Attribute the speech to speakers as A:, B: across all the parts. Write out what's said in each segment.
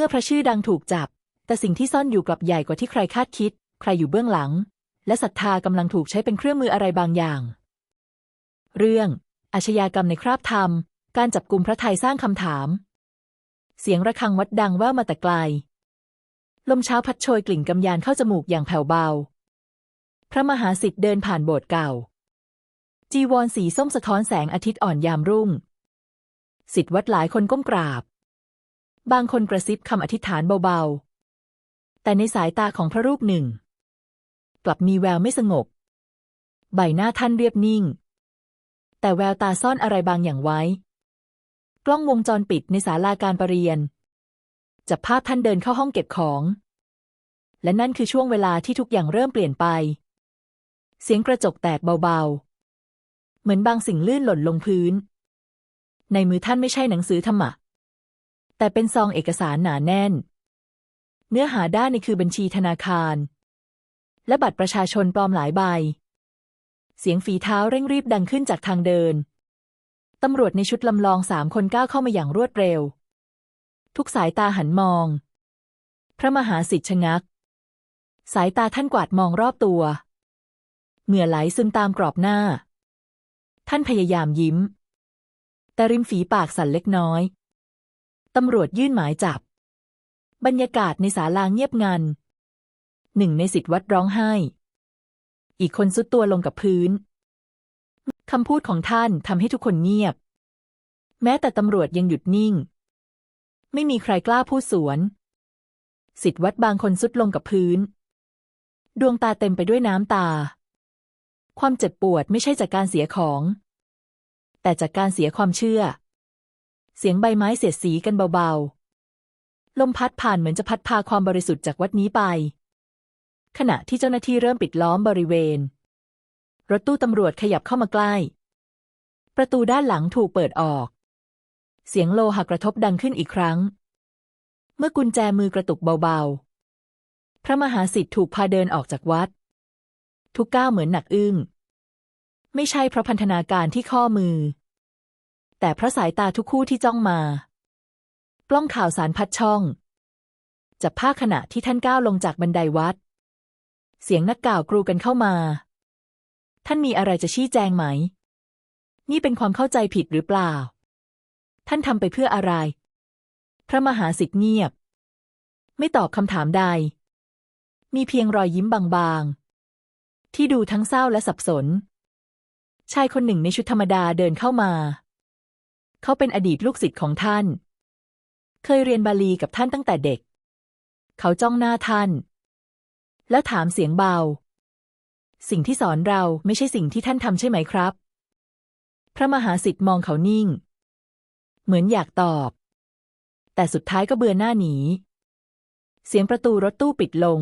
A: มื่อพระชื่อดังถูกจับ แต่สิ่งที่ซ่อนอยู่กลับใหญ่กว่าที่ใครคาดคิด ใครอยู่เบื้องหลัง และศรัทธากำลังถูกใช้เป็นเครื่องมืออะไรบางอย่าง เรื่องอาชญากรรมในคราบธรรม การจับกลุ่มพระไทยสร้างคำถาม เสียงระฆังวัดดังแว่วมาแต่ไกล ลมเช้าพัดโชยกลิ่นกำยานเข้าจมูกอย่างแผ่วเบา พระมหาสิทธิ์เดินผ่านโบสถ์เก่า จีวรสีส้มสะท้อนแสงอาทิตย์อ่อนยามรุ่ง สิทธิ์วัดหลายคนก้มกราบ บางคนกระซิบคำอธิษฐานเบาๆ แต่ในสายตาของพระรูปหนึ่ง กลับมีแววไม่สงบ ใบหน้าท่านเรียบนิ่ง แต่แววตาซ่อนอะไรบางอย่างไว้ กล้องวงจรปิดในศาลาการประเรียน จับภาพท่านเดินเข้าห้องเก็บของ และนั่นคือช่วงเวลาที่ทุกอย่างเริ่มเปลี่ยนไป เสียงกระจกแตกเบาๆ เหมือนบางสิ่งลื่นหล่นลงพื้น ในมือท่านไม่ใช่หนังสือธรรมะ แต่เป็นซองเอกสารหนาแน่น เนื้อหาด้านในคือบัญชีธนาคาร และบัตรประชาชนปลอมหลายใบ เสียงฝีเท้าเร่งรีบดังขึ้นจากทางเดิน ตำรวจในชุดลำลองสามคนก้าวเข้ามาอย่างรวดเร็ว ทุกสายตาหันมอง พระมหาสิทธิ์ชะงัก สายตาท่านกวาดมองรอบตัวเหงื่อไหลซึมตามกรอบหน้า ท่านพยายามยิ้ม แต่ริมฝีปากสั่นเล็กน้อย ตำรวจยื่นหมายจับ บรรยากาศในศาลาเงียบงัน หนึ่งในสิทธิ์วัดร้องไห้ อีกคนสุดตัวลงกับพื้น คำพูดของท่านทำให้ทุกคนเงียบ แม้แต่ตำรวจยังหยุดนิ่ง ไม่มีใครกล้าพูดสวน สิทธิ์วัดบางคนสุดลงกับพื้น ดวงตาเต็มไปด้วยน้ำตา ความเจ็บปวดไม่ใช่จากการเสียของ แต่จากการเสียความเชื่อ เสียงใบไม้เสียดสีกันเบาๆ ลมพัดผ่านเหมือนจะพัดพาความบริสุทธิ์จากวัดนี้ไป ขณะที่เจ้าหน้าที่เริ่มปิดล้อมบริเวณ รถตู้ตำรวจขยับเข้ามาใกล้ ประตูด้านหลังถูกเปิดออก เสียงโลหะกระทบดังขึ้นอีกครั้ง เมื่อกุญแจมือกระตุกเบาๆ พระมหาสิทธิ์ถูกพาเดินออกจากวัด ทุกก้าวเหมือนหนักอึ้ง ไม่ใช่เพราะพันธนาการที่ข้อมือ แต่พระสายตาทุกคู่ที่จ้องมา กล้องข่าวสารพัดช่อง จับภาพขณะที่ท่านก้าวลงจากบันไดวัด เสียงนักกล่าวกรูกันเข้ามา ท่านมีอะไรจะชี้แจงไหม นี่เป็นความเข้าใจผิดหรือเปล่า ท่านทำไปเพื่ออะไร พระมหาสิทธิ์เงียบ ไม่ตอบคำถามใด มีเพียงรอยยิ้มบางๆ ที่ดูทั้งเศร้าและสับสนชายคนหนึ่งในชุดธรรมดาเดินเข้ามา เขาเป็นอดีตลูกศิษย์ของท่าน เคยเรียนบาลีกับท่านตั้งแต่เด็ก เขาจ้องหน้าท่าน แล้วถามเสียงเบา สิ่งที่สอนเราไม่ใช่สิ่งที่ท่านทำใช่ไหมครับ พระมหาสิทธิ์มองเขานิ่ง เหมือนอยากตอบ แต่สุดท้ายก็เบือนหน้าหนี เสียงประตูรถตู้ปิดลง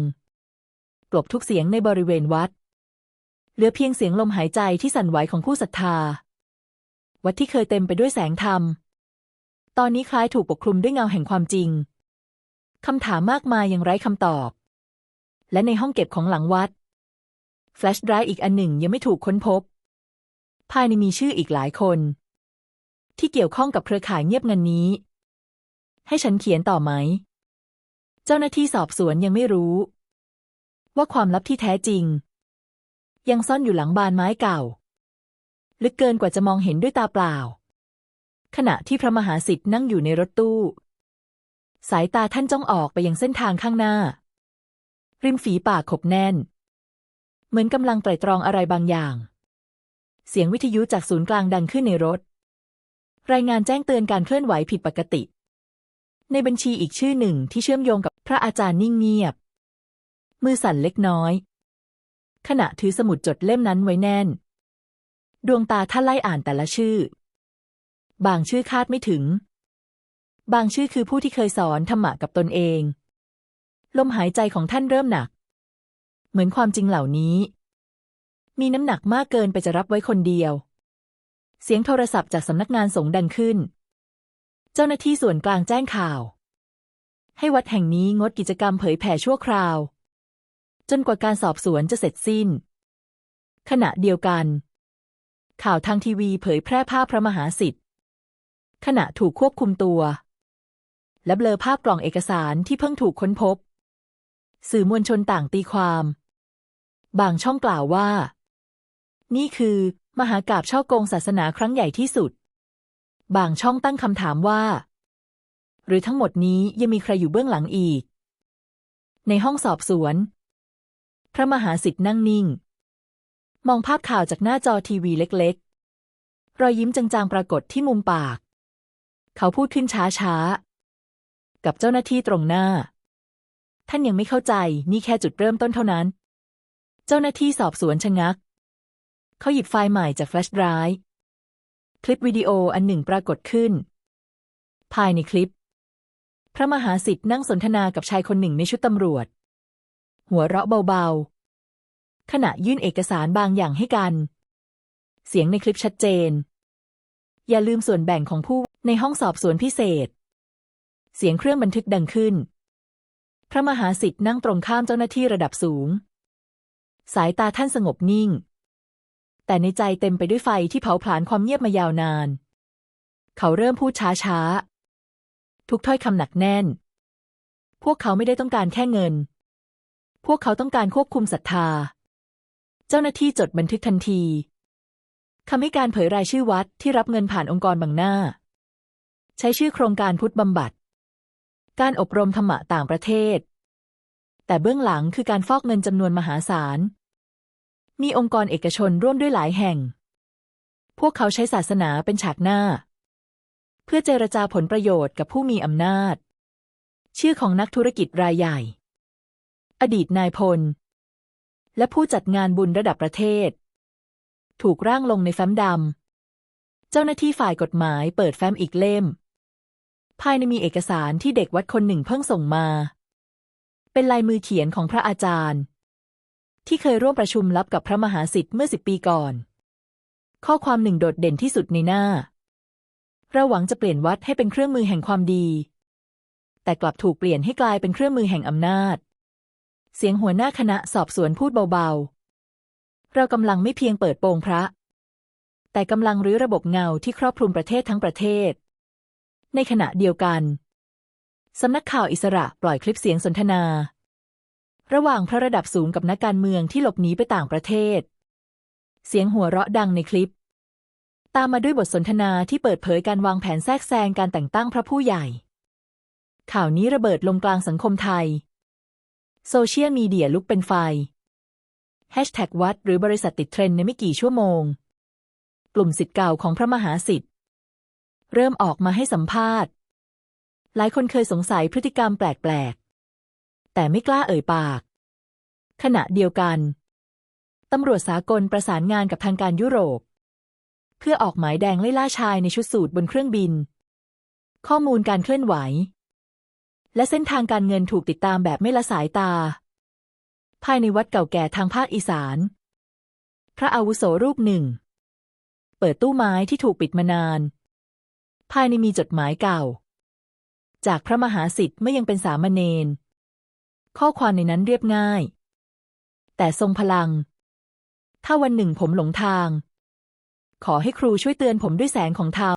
A: กลบทุกเสียงในบริเวณวัด เหลือเพียงเสียงลมหายใจที่สั่นไหวของผู้ศรัทธา วัดที่เคยเต็มไปด้วยแสงธรรม ตอนนี้คล้ายถูกปกคลุมด้วยเงาแห่งความจริงคำถามมากมายยังไร้คำตอบ และในห้องเก็บของหลังวัด แฟลชไดรฟ์อีกอันหนึ่งยังไม่ถูกค้นพบ ภายในมีชื่ออีกหลายคน ที่เกี่ยวข้องกับเครือข่ายเงียบเงินนี้ ให้ฉันเขียนต่อไหม เจ้าหน้าที่สอบสวนยังไม่รู้ ว่าความลับที่แท้จริง ยังซ่อนอยู่หลังบานไม้เก่า ลึกเกินกว่าจะมองเห็นด้วยตาเปล่า ขณะที่พระมหาสิทธิ์นั่งอยู่ในรถตู้ สายตาท่านจ้องออกไปยังเส้นทางข้างหน้า ริมฝีปากขบแน่น เหมือนกำลังไตร่ตรองอะไรบางอย่าง เสียงวิทยุจากศูนย์กลางดังขึ้นในรถ รายงานแจ้งเตือนการเคลื่อนไหวผิดปกติ ในบัญชีอีกชื่อหนึ่งที่เชื่อมโยงกับพระอาจารย์นิ่งเงียบ มือสั่นเล็กน้อย ขณะถือสมุดจดเล่มนั้นไว้แน่น ดวงตาท่านไล่อ่านแต่ละชื่อ บางชื่อคาดไม่ถึง บางชื่อคือผู้ที่เคยสอนธรรมะกับตนเอง ลมหายใจของท่านเริ่มหนัก เหมือนความจริงเหล่านี้ มีน้ำหนักมากเกินไปจะรับไว้คนเดียว เสียงโทรศัพท์จากสำนักงานสงดังขึ้น เจ้าหน้าที่ส่วนกลางแจ้งข่าว ให้วัดแห่งนี้งดกิจกรรมเผยแผ่ชั่วคราว จนกว่าการสอบสวนจะเสร็จสิ้น ขณะเดียวกัน ข่าวทางทีวีเผยแพร่ภาพพระมหาสิทธิ์ ขณะถูกควบคุมตัว และเบลอภาพกล่องเอกสารที่เพิ่งถูกค้นพบ สื่อมวลชนต่างตีความ บางช่องกล่าวว่า นี่คือ มหากาบช่อโกงศาสนาครั้งใหญ่ที่สุด บางช่องตั้งคำถามว่า หรือทั้งหมดนี้ยังมีใครอยู่เบื้องหลังอีก ในห้องสอบสวน พระมหาสิทธิ์นั่งนิ่ง มองภาพข่าวจากหน้าจอทีวีเล็กๆ รอยยิ้มจางๆ ปรากฏที่มุมปาก เขาพูดขึ้นช้าๆ กับเจ้าหน้าที่ตรงหน้า ท่านยังไม่เข้าใจนี่แค่จุดเริ่มต้นเท่านั้น เจ้าหน้าที่สอบสวนชะงัก เขาหยิบไฟล์ใหม่จากแฟลชไดรฟ์คลิปวิดีโออันหนึ่งปรากฏขึ้น ภายในคลิป พระมหาสิทธิ์นั่งสนทนากับชายคนหนึ่งในชุดตำรวจ หัวเราะเบาๆ ขณะยื่นเอกสารบางอย่างให้กัน เสียงในคลิปชัดเจน อย่าลืมส่วนแบ่งของผู้ในห้องสอบสวนพิเศษ เสียงเครื่องบันทึกดังขึ้น พระมหาสิทธิ์นั่งตรงข้ามเจ้าหน้าที่ระดับสูง สายตาท่านสงบนิ่ง แต่ในใจเต็มไปด้วยไฟที่เผาผลาญความเงียบมายาวนาน เขาเริ่มพูดช้าๆ ทุกถ้อยคำหนักแน่น พวกเขาไม่ได้ต้องการแค่เงิน พวกเขาต้องการควบคุมศรัทธา เจ้าหน้าที่จดบันทึกทันทีคำให้การเผยรายชื่อวัดที่รับเงินผ่านองค์กรบังหน้า ใช้ชื่อโครงการพุทธบำบัด การอบรมธรรมะต่างประเทศ แต่เบื้องหลังคือการฟอกเงินจำนวนมหาศาล มีองค์กรเอกชนร่วมด้วยหลายแห่ง พวกเขาใช้ศาสนาเป็นฉากหน้า เพื่อเจรจาผลประโยชน์กับผู้มีอำนาจ ชื่อของนักธุรกิจรายใหญ่ อดีตนายพล และผู้จัดงานบุญระดับประเทศ ถูกร่างลงในแฟ้มดำ เจ้าหน้าที่ฝ่ายกฎหมายเปิดแฟ้มอีกเล่ม ภายในมีเอกสารที่เด็กวัดคนหนึ่งเพิ่งส่งมา เป็นลายมือเขียนของพระอาจารย์ ที่เคยร่วมประชุมลับกับพระมหาสิทธิ์เมื่อสิบปีก่อน ข้อความหนึ่งโดดเด่นที่สุดในหน้า เราหวังจะเปลี่ยนวัดให้เป็นเครื่องมือแห่งความดี แต่กลับถูกเปลี่ยนให้กลายเป็นเครื่องมือแห่งอำนาจ เสียงหัวหน้าคณะสอบสวนพูดเบาๆ เรากำลังไม่เพียงเปิดโปงพระ แต่กำลังรื้อระบบเงาที่ครอบคลุมประเทศทั้งประเทศ ในขณะเดียวกัน สำนักข่าวอิสระปล่อยคลิปเสียงสนทนา ระหว่างพระระดับสูงกับนักการเมืองที่หลบหนีไปต่างประเทศ เสียงหัวเราะดังในคลิป ตามมาด้วยบทสนทนาที่เปิดเผยการวางแผนแทรกแซงการแต่งตั้งพระผู้ใหญ่ ข่าวนี้ระเบิดลงกลางสังคมไทย โซเชียลมีเดียลุกเป็นไฟแฮชแท็กวัดหรือบริษัทติดเทรนด์ในไม่กี่ชั่วโมง กลุ่มสิทธิ์เก่าของพระมหาสิทธิ์เริ่มออกมาให้สัมภาษณ์ หลายคนเคยสงสัยพฤติกรรมแปลกๆ แต่ไม่กล้าเอ่ยปาก ขณะเดียวกัน ตำรวจสากลประสานงานกับทางการยุโรป เพื่อออกหมายแดงไล่ล่าชายในชุดสูทบนเครื่องบิน ข้อมูลการเคลื่อนไหว และเส้นทางการเงินถูกติดตามแบบไม่ละสายตา ภายในวัดเก่าแก่ทางภาคอีสาน พระอาวุโสรูปหนึ่ง เปิดตู้ไม้ที่ถูกปิดมานาน ภายในมีจดหมายเก่า จากพระมหาสิทธิ์เมื่อยังเป็นสามเณรข้อความในนั้นเรียบง่าย แต่ทรงพลัง ถ้าวันหนึ่งผมหลงทาง ขอให้ครูช่วยเตือนผมด้วยแสงของธรรม